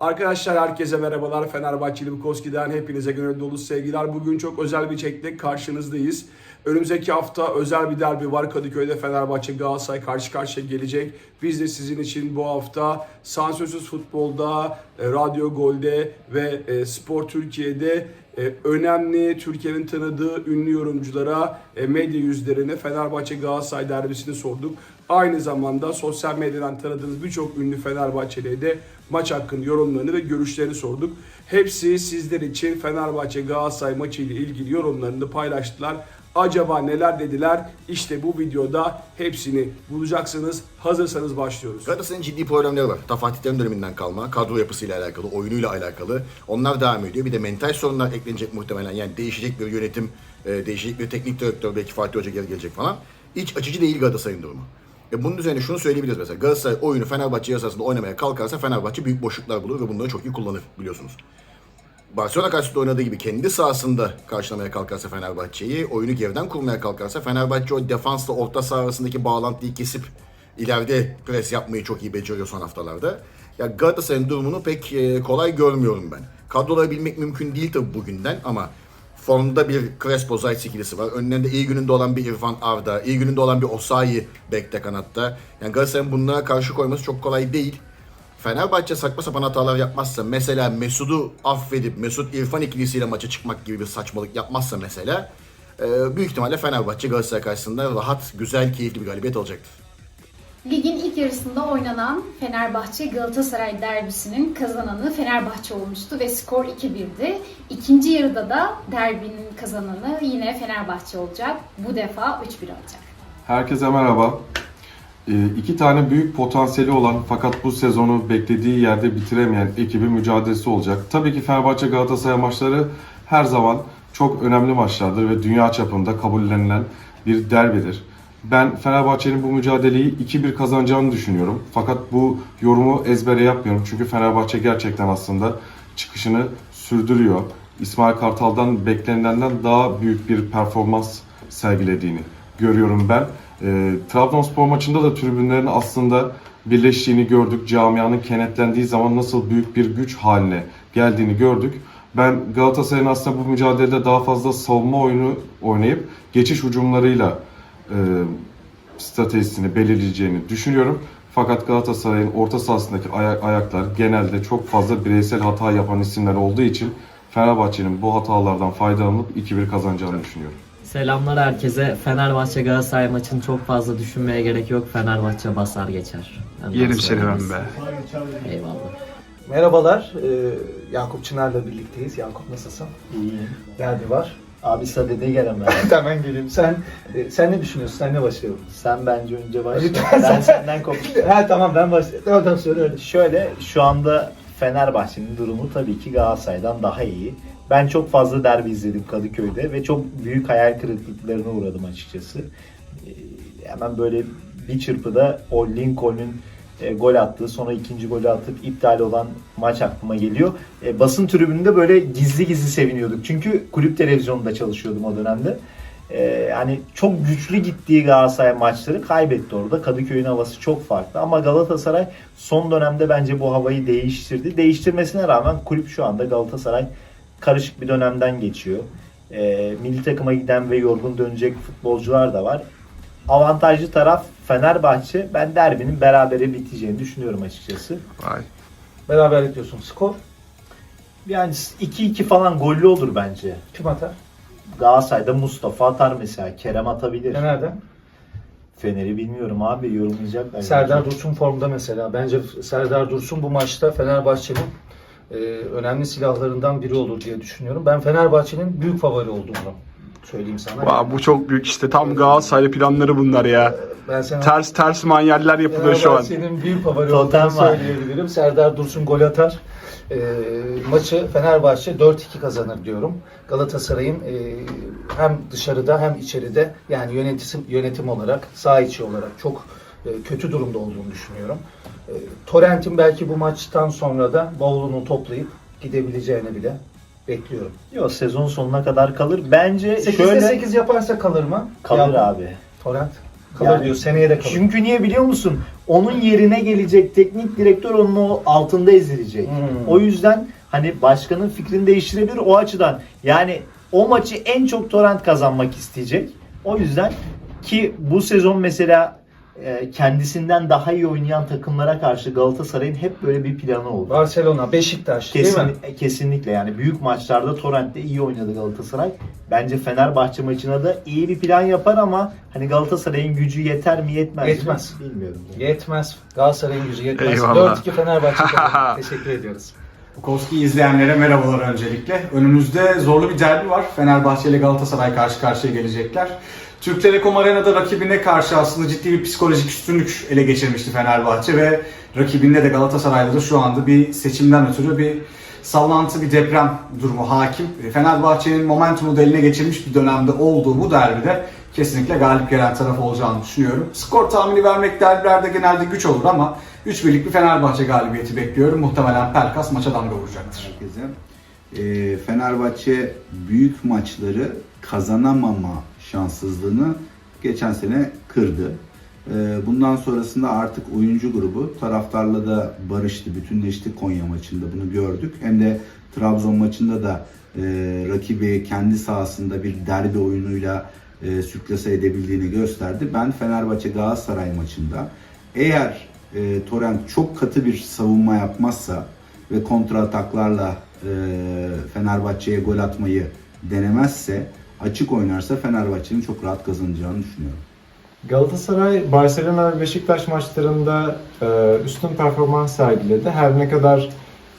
Arkadaşlar herkese merhabalar. Fenerbahçeli Bukowski'den hepinize gönül dolu sevgiler. Bugün çok özel bir çekle karşınızdayız. Önümüzdeki hafta özel bir derbi var. Kadıköy'de Fenerbahçe Galatasaray karşı karşıya gelecek. Biz de sizin için bu hafta Sansürsüz Futbol'da, e, Radyo Gol'de ve e, Spor Türkiye'de e, önemli Türkiye'nin tanıdığı ünlü yorumculara, medya yüzlerine Fenerbahçe Galatasaray derbisini sorduk. Aynı zamanda sosyal medyadan tanıdığınız birçok ünlü Fenerbahçeli'ye de maç hakkında yorumlarını ve görüşlerini sorduk. Hepsi sizler için Fenerbahçe Galatasaray maçı ile ilgili yorumlarını paylaştılar. Acaba neler dediler? İşte bu videoda hepsini bulacaksınız. Hazırsanız başlıyoruz. Galatasaray'ın ciddi problemleri var. Ta Fatih Terim döneminden kalma, kadro yapısıyla alakalı, oyunuyla alakalı. Onlar devam ediyor. Bir de mental sorunlar eklenecek muhtemelen. Yani değişecek bir yönetim, e, değişecek bir teknik direktör, belki Fatih Hoca geri gelecek falan. Hiç açıcı değil Galatasaray'ın durumu. E bunun üzerine şunu söyleyebiliriz mesela. Galatasaray oyunu Fenerbahçe yasasında oynamaya kalkarsa Fenerbahçe büyük boşluklar bulur ve bunları çok iyi kullanır biliyorsunuz. Barcelona karşısında oynadığı gibi kendi sahasında karşılamaya kalkarsa Fenerbahçe'yi, oyunu geriden kurmaya kalkarsa Fenerbahçe o defansla orta saha arasındaki bağlantıyı kesip ileride pres yapmayı çok iyi beceriyor son haftalarda. Ya Galatasaray'ın durumunu pek e, kolay görmüyorum ben. Kadroları mümkün değil tabii bugünden ama formda bir Crespo Zayt ikilisi var. Önlerinde iyi gününde olan bir İrfan Arda, iyi gününde olan bir Osayi bekte kanatta. Yani Galatasaray'ın bunlara karşı koyması çok kolay değil. Fenerbahçe saçma sapan hatalar yapmazsa mesela Mesut'u affedip Mesut İrfan ikilisiyle maça çıkmak gibi bir saçmalık yapmazsa mesela e, büyük ihtimalle Fenerbahçe Galatasaray karşısında rahat, güzel, keyifli bir galibiyet alacaktır. Ligin ilk yarısında oynanan Fenerbahçe Galatasaray derbisinin kazananı Fenerbahçe olmuştu ve skor 2-1'di. İkinci yarıda da derbinin kazananı yine Fenerbahçe olacak. Bu defa 3-1 alacak. Herkese merhaba. Ee, iki tane büyük potansiyeli olan fakat bu sezonu beklediği yerde bitiremeyen ekibin mücadelesi olacak. Tabii ki Fenerbahçe Galatasaray maçları her zaman çok önemli maçlardır ve dünya çapında kabullenilen bir derbidir. Ben Fenerbahçe'nin bu mücadeleyi 2-1 kazanacağını düşünüyorum. Fakat bu yorumu ezbere yapmıyorum. Çünkü Fenerbahçe gerçekten aslında çıkışını sürdürüyor. İsmail Kartal'dan beklenilenden daha büyük bir performans sergilediğini görüyorum ben. E, Trabzonspor maçında da tribünlerin aslında birleştiğini gördük. Camianın kenetlendiği zaman nasıl büyük bir güç haline geldiğini gördük. Ben Galatasaray'ın aslında bu mücadelede daha fazla savunma oyunu oynayıp geçiş hücumlarıyla e, stratejisini belirleyeceğini düşünüyorum. Fakat Galatasaray'ın orta sahasındaki aya- ayaklar genelde çok fazla bireysel hata yapan isimler olduğu için Fenerbahçe'nin bu hatalardan faydalanıp 2-1 kazanacağını düşünüyorum. Selamlar herkese. Fenerbahçe Galatasaray maçını çok fazla düşünmeye gerek yok. Fenerbahçe basar geçer. Benden Yerim seni ben be. Eyvallah. Merhabalar, ee, Yakup Çınar'la birlikteyiz. Yakup nasılsın? İyiyim. Derbi var. Abi sadede gelen ben. Hemen geleyim. Sen e, sen ne düşünüyorsun? Sen ne başlayalım? Sen bence önce başla. Lütfen ben sen- senden kopmuştum. ha tamam ben başlayayım. Tamam tamam söyle öyle. Şöyle şu anda Fenerbahçe'nin durumu tabii ki Galatasaray'dan daha iyi. Ben çok fazla derbi izledim Kadıköy'de ve çok büyük hayal kırıklıklarına uğradım açıkçası. Ee, hemen böyle bir çırpıda o Lincoln'un e, gol attığı sonra ikinci golü atıp iptal olan maç aklıma geliyor. E, basın tribününde böyle gizli gizli seviniyorduk. Çünkü kulüp televizyonunda çalışıyordum o dönemde. E, hani çok güçlü gittiği Galatasaray maçları kaybetti orada. Kadıköy'ün havası çok farklı ama Galatasaray son dönemde bence bu havayı değiştirdi. Değiştirmesine rağmen kulüp şu anda Galatasaray karışık bir dönemden geçiyor. E, milli takıma giden ve yorgun dönecek futbolcular da var. Avantajlı taraf Fenerbahçe. Ben derbinin berabere biteceğini düşünüyorum açıkçası. Vay. Beraberlik diyorsun. Skor Yani 2-2 falan gollü olur bence. kim atar? Galatasaray'da Mustafa atar mesela. Kerem atabilir. Fener'den. Fener'i bilmiyorum abi yorumlayacaklar. Serdar Dursun formda mesela. Bence Serdar Dursun bu maçta Fenerbahçe'nin e, önemli silahlarından biri olur diye düşünüyorum. Ben Fenerbahçe'nin büyük favori olduğunu söyleyeyim sana. Vay, bu çok büyük işte tam Galatasaray planları bunlar ya. ben sana Ters ters manyeller yapılıyor şu an. Fenerbahçe'nin büyük favori olduğunu var. söyleyebilirim. Serdar Dursun gol atar. Ee, maçı Fenerbahçe 4-2 kazanır diyorum. Galatasaray'ın e, hem dışarıda hem içeride yani yönetim yönetim olarak, saha içi olarak çok e, kötü durumda olduğunu düşünüyorum. E, Torrent'in belki bu maçtan sonra da bavulunu toplayıp gidebileceğini bile bekliyorum. Yok sezon sonuna kadar kalır. Bence 8'de şöyle 8 yaparsa kalır mı? kalır Ya- abi. Torrent kalır Yani diyor. Seneye de kalır. Çünkü niye biliyor musun? onun yerine gelecek teknik direktör onun o altında ezilecek. O yüzden hani başkanın fikrini değiştirebilir o açıdan. Yani o maçı en çok Torrent kazanmak isteyecek. O yüzden ki bu sezon mesela kendisinden daha iyi oynayan takımlara karşı Galatasaray'ın hep böyle bir planı oldu. Barcelona, Beşiktaş değil mi? Kesin, kesinlikle yani büyük maçlarda Torrent'te iyi oynadı Galatasaray. Bence Fenerbahçe maçına da iyi bir plan yapar ama hani Galatasaray'ın gücü yeter mi yetmez mi Yetmez. bilmiyorum. Yetmez. Galatasaray'ın gücü yetmez. Eyvallah. 4-2 Fenerbahçe. Teşekkür ediyoruz. Bukowski izleyenlere merhabalar öncelikle. Önümüzde zorlu bir derbi var. Fenerbahçe ile Galatasaray karşı karşıya gelecekler. Türk Telekom Arena'da rakibine karşı aslında ciddi bir psikolojik üstünlük ele geçirmişti Fenerbahçe ve rakibinde de Galatasaray'da da şu anda bir seçimden ötürü bir sallantı, bir deprem durumu hakim. Fenerbahçe'nin momentumu da eline geçirmiş bir dönemde olduğu bu derbide kesinlikle galip gelen taraf olacağını düşünüyorum. Skor tahmini vermek derbilerde genelde güç olur ama 3-1'lik bir Fenerbahçe galibiyeti bekliyorum. Muhtemelen Pelkas maça damga vuracaktır. herkese. Ee, Fenerbahçe büyük maçları kazanamama şanssızlığını geçen sene kırdı. Ee, bundan sonrasında artık oyuncu grubu taraftarla da barıştı, bütünleşti Konya maçında bunu gördük. Hem de Trabzon maçında da e, rakibi kendi sahasında bir derbi oyunuyla e, sürklase edebildiğini gösterdi. Ben Fenerbahçe Galatasaray maçında eğer e, Torrent çok katı bir savunma yapmazsa ve kontra ataklarla e, Fenerbahçe'ye gol atmayı denemezse, açık oynarsa Fenerbahçe'nin çok rahat kazanacağını düşünüyorum. Galatasaray, Barcelona ve Beşiktaş maçlarında e, üstün performans sergiledi. Her ne kadar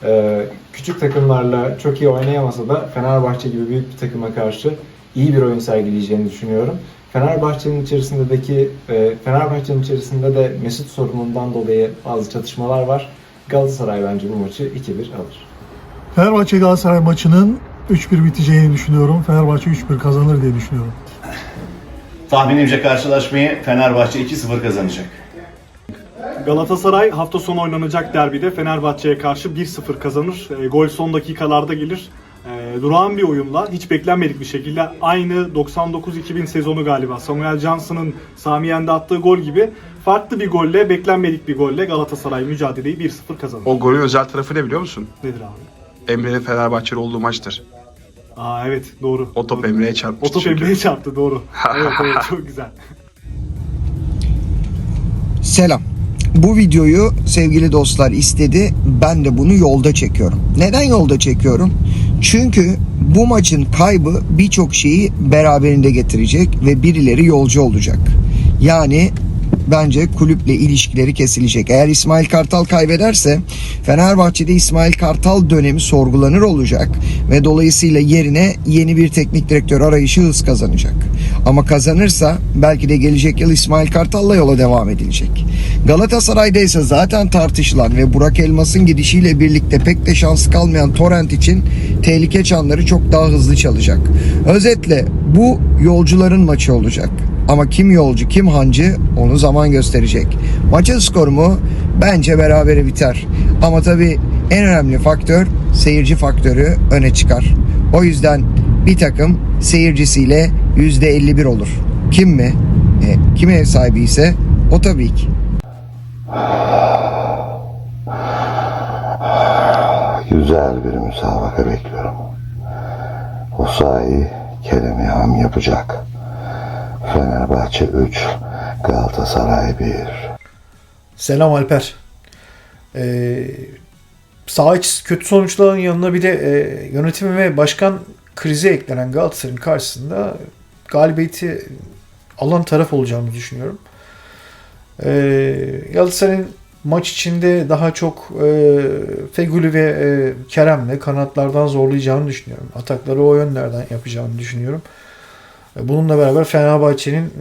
e, küçük takımlarla çok iyi oynayamasa da Fenerbahçe gibi büyük bir takıma karşı iyi bir oyun sergileyeceğini düşünüyorum. Fenerbahçe'nin içerisindeki e, Fenerbahçe'nin içerisinde de Mesut sorunundan dolayı bazı çatışmalar var. Galatasaray bence bu maçı 2-1 alır. Fenerbahçe Galatasaray maçının 3-1 biteceğini düşünüyorum. Fenerbahçe 3-1 kazanır diye düşünüyorum. Tahminimce karşılaşmayı Fenerbahçe 2-0 kazanacak. Galatasaray hafta sonu oynanacak derbide Fenerbahçe'ye karşı 1-0 kazanır. E, gol son dakikalarda gelir. E, durağan bir oyunla hiç beklenmedik bir şekilde aynı 99-2000 sezonu galiba Samuel Johnson'ın Sami Yen'de attığı gol gibi farklı bir golle, beklenmedik bir golle Galatasaray mücadeleyi 1-0 kazanır. O golün özel tarafı ne biliyor musun? Nedir abi? Emre'nin Fenerbahçeli olduğu maçtır. Aa evet doğru. O top Doğru. Emre'ye çarpmıştı O top çünkü. Emre'ye çarptı doğru. evet evet çok güzel. Selam. Bu videoyu sevgili dostlar istedi. Ben de bunu yolda çekiyorum. Neden yolda çekiyorum? Çünkü bu maçın kaybı birçok şeyi beraberinde getirecek ve birileri yolcu olacak. Yani bence kulüple ilişkileri kesilecek. Eğer İsmail Kartal kaybederse Fenerbahçe'de İsmail Kartal dönemi sorgulanır olacak ve dolayısıyla yerine yeni bir teknik direktör arayışı hız kazanacak. Ama kazanırsa belki de gelecek yıl İsmail Kartal'la yola devam edilecek. Galatasaray'da ise zaten tartışılan ve Burak Elmas'ın gidişiyle birlikte pek de şansı kalmayan Torrent için tehlike çanları çok daha hızlı çalacak. Özetle bu yolcuların maçı olacak. Ama kim yolcu kim hancı onu zaman gösterecek. Maçın skoru mu? Bence berabere biter. Ama tabii en önemli faktör seyirci faktörü öne çıkar. O yüzden bir takım seyircisiyle %51 olur. Kim mi? E, kim ev sahibi ise o tabii ki. Güzel bir müsabaka bekliyorum. O sahi Kerem İlham yapacak. Fenerbahçe 3, Galatasaray 1. Selam Alper. Ee, sağ iç kötü sonuçların yanına bir de e, yönetim ve başkan krizi eklenen Galatasaray'ın karşısında galibiyeti alan taraf olacağını düşünüyorum. Ee, Galatasaray'ın maç içinde daha çok e, Feguli ve e, Kerem'le kanatlardan zorlayacağını düşünüyorum. Atakları o yönlerden yapacağını düşünüyorum. Bununla beraber Fenerbahçe'nin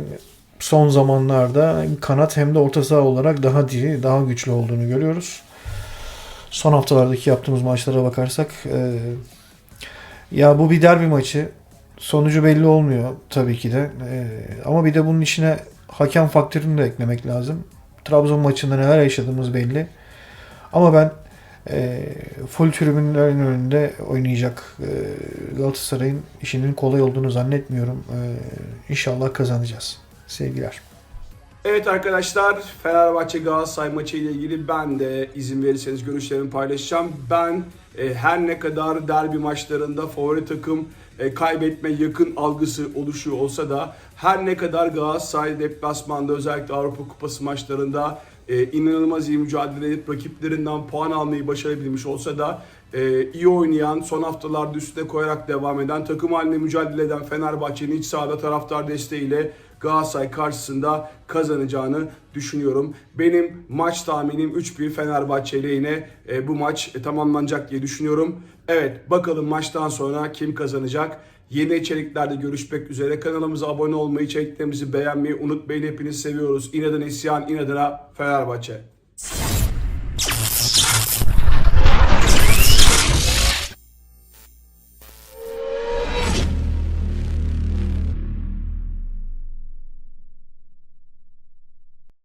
son zamanlarda kanat hem de orta saha olarak daha diri, daha güçlü olduğunu görüyoruz. Son haftalardaki yaptığımız maçlara bakarsak e, ya bu bir derbi maçı. Sonucu belli olmuyor tabii ki de. E, ama bir de bunun içine hakem faktörünü de eklemek lazım. Trabzon maçında neler yaşadığımız belli. Ama ben e, full tribünlerin önünde oynayacak e, Galatasaray'ın işinin kolay olduğunu zannetmiyorum. E, inşallah kazanacağız. Sevgiler. Evet arkadaşlar Fenerbahçe Galatasaray maçı ile ilgili ben de izin verirseniz görüşlerimi paylaşacağım. Ben e, her ne kadar derbi maçlarında favori takım e, kaybetme yakın algısı oluşuyor olsa da her ne kadar Galatasaray deplasmanda özellikle Avrupa Kupası maçlarında e, inanılmaz iyi mücadele edip rakiplerinden puan almayı başarabilmiş olsa da e, iyi oynayan, son haftalarda üstüne koyarak devam eden, takım haline mücadele eden Fenerbahçe'nin iç sahada taraftar desteğiyle Galatasaray karşısında kazanacağını düşünüyorum. Benim maç tahminim 3-1 Fenerbahçe ile yine e, bu maç e, tamamlanacak diye düşünüyorum. Evet bakalım maçtan sonra kim kazanacak? Yeni içeriklerde görüşmek üzere. Kanalımıza abone olmayı, içeriklerimizi beğenmeyi unutmayın. Hepinizi seviyoruz. İnadına isyan, inadına Fenerbahçe.